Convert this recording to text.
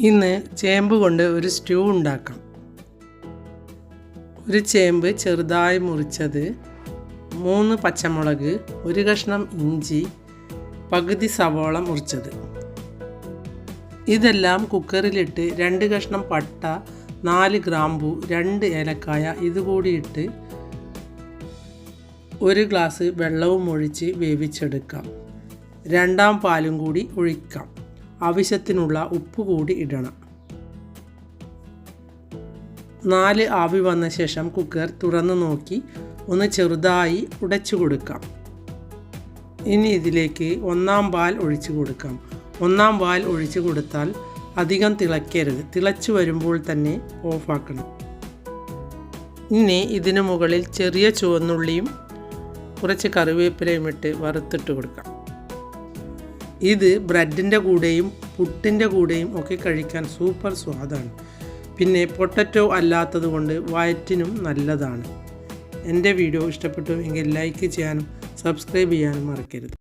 ഇന്ന് ചേമ്പ് കൊണ്ട് ഒരു സ്റ്റൂ ഉണ്ടാക്കാം. ഒരു ചേമ്പ് ചെറുതായി മുറിച്ചത് മൂന്ന് പച്ചമുളക് ഒരു കഷ്ണം ഇഞ്ചി പകുതി സവോള മുറിച്ചത്. ഇതെല്ലാം കുക്കറിലിട്ട് രണ്ട് കഷ്ണം പട്ട നാല് ഗ്രാമ്പു രണ്ട് ഏലക്കായ ഇതുകൂടിയിട്ട് ഒരു ഗ്ലാസ് വെള്ളവും ഒഴിച്ച് വേവിച്ചെടുക്കാം. രണ്ടാം പാലും കൂടി ഒഴിക്കാം. ആവശ്യത്തിനുള്ള ഉപ്പ് കൂടി ഇടണം. നാല് ആവി വന്ന ശേഷം കുക്കർ തുറന്നു നോക്കി ഒന്ന് ചെറുതായി ഉടച്ചു കൊടുക്കാം. ഇനി ഇതിലേക്ക് ഒന്നാം പാൽ ഒഴിച്ചു കൊടുക്കാം. ഒന്നാം പാൽ ഒഴിച്ചു കൊടുത്താൽ അധികം തിളയ്ക്കരുത്. തിളച്ചു വരുമ്പോൾ തന്നെ ഓഫാക്കണം. ഇനി ഇതിനു മുകളിൽ ചെറിയ ചുവന്നുള്ളിയും കുറച്ച് കറിവേപ്പിലയും ഇട്ട് വറുത്തിട്ട് കൊടുക്കാം. ഇത് ബ്രെഡിന്റെ കൂടെയും പുട്ടിന്റെ കൂടെയും ഒക്കെ കഴിക്കാൻ സൂപ്പർ സ്വാദാണ്. പിന്നെ പൊട്ടറ്റോ അല്ലാത്തത് കൊണ്ട് വയറ്റിനും നല്ലതാണ്. എന്റെ വീഡിയോ ഇഷ്ടപ്പെട്ടു എങ്കിൽ ലൈക്ക് ചെയ്യാനും സബ്സ്ക്രൈബ് ചെയ്യാനും മറക്കരുത്.